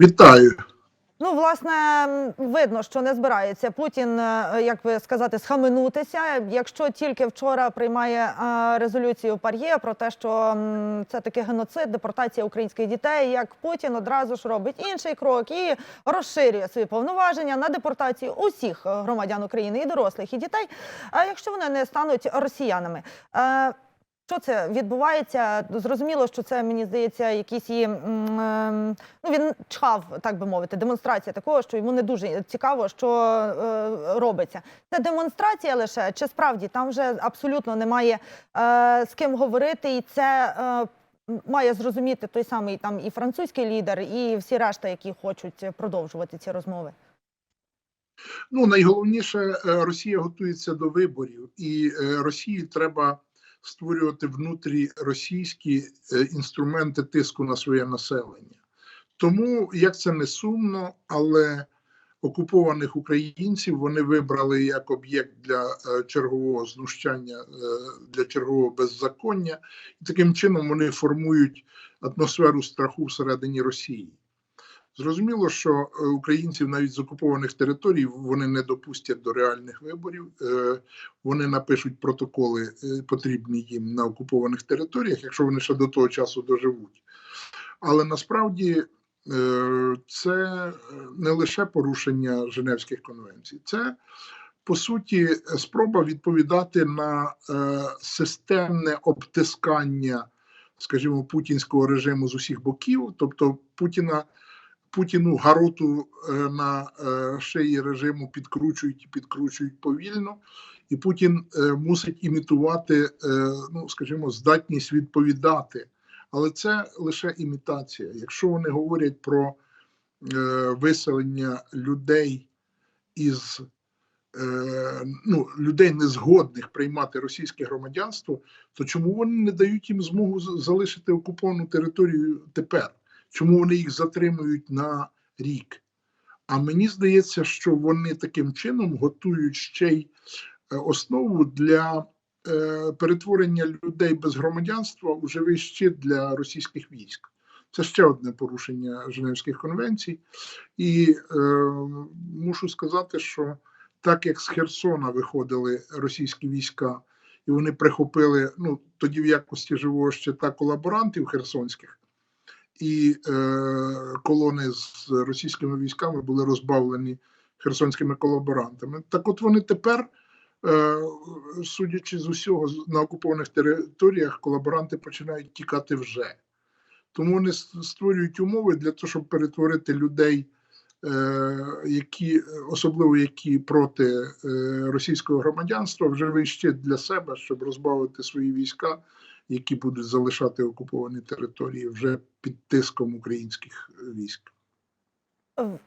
Вітаю. Ну, власне, видно, що не збирається Путін, е, як би сказати, схаменутися. Якщо тільки вчора приймає е, резолюцію Пар'є про те, що це таки геноцид, депортація українських дітей, як Путін одразу ж робить інший крок і розширює свої повноваження на депортацію усіх е, громадян України, і дорослих, і дітей, а якщо вони не стануть росіянами. Що це відбувається? Зрозуміло, що це мені здається, якісь м, ем, ну він чхав, так би мовити, демонстрація такого, що йому не дуже цікаво, що е, робиться. Це демонстрація лише чи справді там вже абсолютно немає е, з ким говорити, і це е, має зрозуміти той самий там і французький лідер, і всі решта, які хочуть продовжувати ці розмови. Ну найголовніше, Росія готується до виборів, і Росії треба створювати внутрі російські е, інструменти тиску на своє населення. Тому як це не сумно, але окупованих українців вони вибрали як об'єкт для е, чергового знущання, е, для чергового беззаконня, і таким чином вони формують атмосферу страху всередині Росії. Зрозуміло, що е, українців навіть з окупованих територій вони не допустять до реальних виборів. Е, Вони напишуть протоколи, е, потрібні їм на окупованих територіях, якщо вони ще до того часу доживуть. Але насправді це не лише порушення Женевських конвенцій, це по суті спроба відповідати на системне обтискання, скажімо, путінського режиму з усіх боків, тобто Путіна. Путіну гароту е, на е, шиї режиму підкручують і підкручують повільно, і Путін е, мусить імітувати, ну скажімо, здатність відповідати. Але це лише імітація. Якщо вони говорять про виселення людей із ну, людей незгодних приймати російське громадянство, то чому вони не дають їм змогу залишити окуповану територію тепер? Чому вони їх затримують на рік? А мені здається, що вони таким чином готують ще й е, основу для е, перетворення людей без громадянства у живий щит для російських військ. Це ще одне порушення Женевських конвенцій. І е, мушу сказати, що так як з Херсона виходили російські війська, і вони прихопили ну, тоді в якості живого щита колаборантів херсонських і е, колони з російськими військами були розбавлені херсонськими колаборантами. Так от вони тепер, е, судячи з усього, на окупованих територіях колаборанти починають тікати вже. Тому вони створюють умови для того, щоб перетворити людей, е, які, особливо які проти е, російського громадянства, в живий щит для себе, щоб розбавити свої війська які будуть залишати окуповані території вже під тиском українських військ.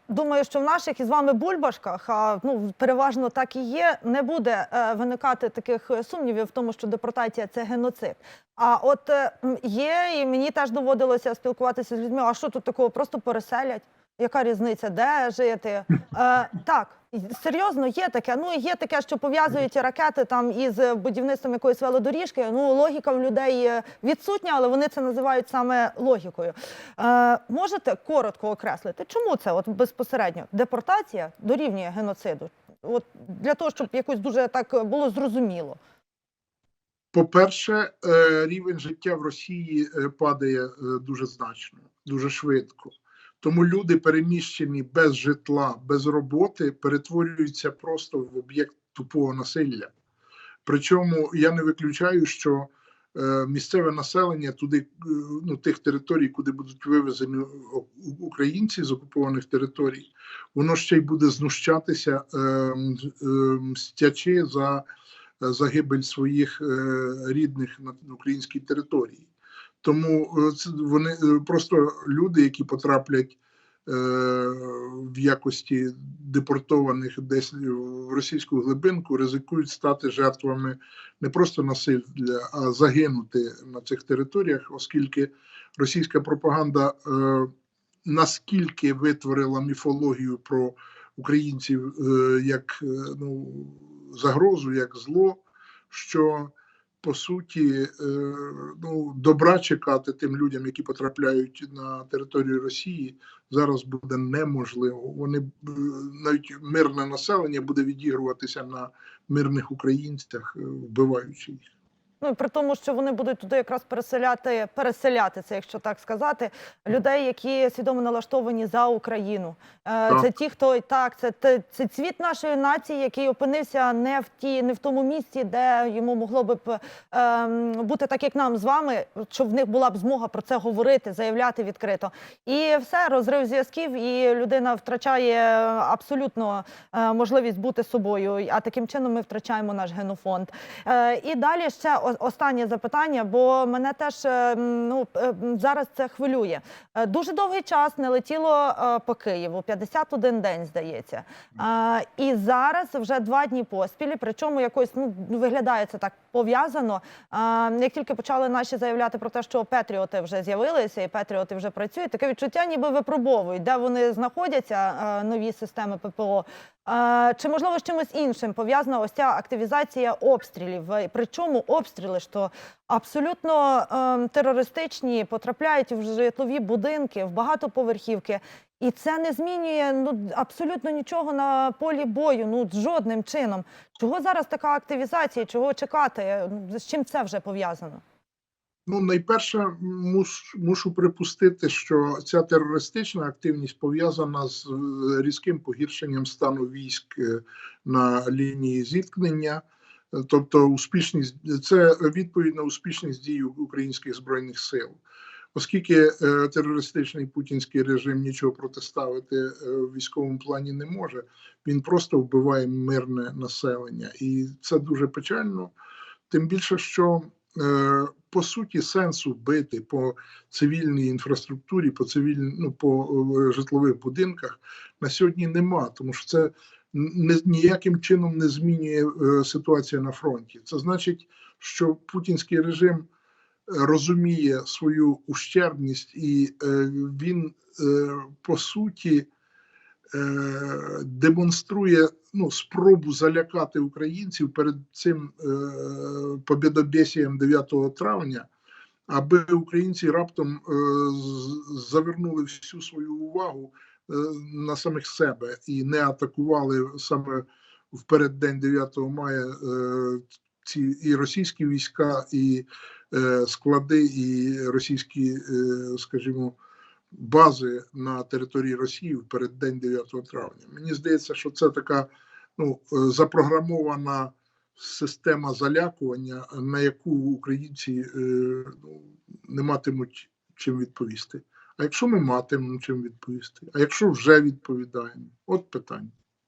Думаю, що в наших із вами бульбашках, а ну переважно так і є, не буде е, виникати таких сумнівів в тому, що депортація це геноцид. А от е, є, і мені теж доводилося спілкуватися з людьми. А що тут такого? Просто переселять. Яка різниця, де жити? Е, так, серйозно, є таке. Ну є таке, що пов'язують ракети там із будівництвом якоїсь велодоріжки. Ну, логіка в людей відсутня, але вони це називають саме логікою. Е, можете коротко окреслити, чому це от безпосередньо депортація дорівнює геноциду? От для того, щоб якось дуже так було зрозуміло. По-перше, е, рівень життя в Росії е, падає е, дуже значно, дуже швидко. Тому люди, переміщені без житла, без роботи, перетворюються просто в об'єкт тупого насилля. Причому я не виключаю, що е, місцеве населення туди, е, ну тих територій, куди будуть вивезені українці з окупованих територій, воно ще й буде знущатися, е, е, мстячи за загибель своїх е, рідних на українській території. Тому е, це вони е, просто люди, які потраплять е, в якості депортованих десь в російську глибинку, ризикують стати жертвами не просто насилля, а загинути на цих територіях, оскільки російська пропаганда е, наскільки витворила міфологію про українців е, як е, ну, загрозу, як зло, що по суті, е, ну, добра чекати тим людям, які потрапляють на територію Росії, зараз буде неможливо. Вони е, навіть мирне населення буде відігруватися на мирних українцях, е, вбиваючи їх. Ну і при тому, що вони будуть туди якраз переселяти, переселяти це, якщо так сказати, людей, які свідомо налаштовані за Україну. Е, Так. Це ті, хто і так, це, це цвіт нашої нації, який опинився не в ті, не в тому місці, де йому могло би б ем, бути так, як нам з вами, щоб в них була б змога про це говорити, заявляти відкрито. І все, розрив зв'язків, і людина втрачає абсолютно е, можливість бути собою. А таким чином ми втрачаємо наш генофонд. Е, І далі ще останнє запитання, бо мене теж е, ну е, зараз це хвилює. Е, Дуже довгий час не летіло по Києву, 51 день, здається. І зараз вже два дні поспіль, причому якось ну виглядає це так пов'язано. Як тільки почали наші заявляти про те, що Петріоти вже з'явилися і Петріоти вже працюють, таке відчуття, ніби випробовують, де вони знаходяться, нові системи ППО. Чи можливо з чимось іншим пов'язана ось ця активізація обстрілів? Причому обстріли то абсолютно е, терористичні, потрапляють в житлові будинки, в багатоповерхівки, і це не змінює ну абсолютно нічого на полі бою. Ну жодним чином. Чого зараз така активізація? Чого чекати? Ну, З чим це вже пов'язано? Ну, найперше, муш, мушу припустити, що ця терористична активність пов'язана з е, різким погіршенням стану військ е, на лінії зіткнення. Тобто, успішність це відповідь на успішність дій українських збройних сил. Оскільки е, терористичний путінський режим нічого протиставити е, в військовому плані не може, він просто вбиває мирне населення, і це дуже печально. Тим більше, що е, по суті сенсу бити по цивільній інфраструктурі, по цивільній, ну, по житлових будинках на сьогодні нема, тому що це не, ніяким чином не змінює е, ситуація на фронті. Це значить, що путінський режим е, розуміє свою ущербність, і е, він по суті демонструє ну, спробу залякати українців перед цим побєдобєсієм 9 травня, аби українці раптом е, завернули всю свою увагу на самих себе і не атакували саме в переддень 9 мая е, ці і російські війська, і е, склади, і російські, е, скажімо, бази на території Росії в переддень 9 травня. Мені здається, що це така ну, е, запрограмована система залякування, на яку українці е, ну, не матимуть чим відповісти. А якщо ми матимемо чим відповісти? А якщо вже відповідаємо? От питання.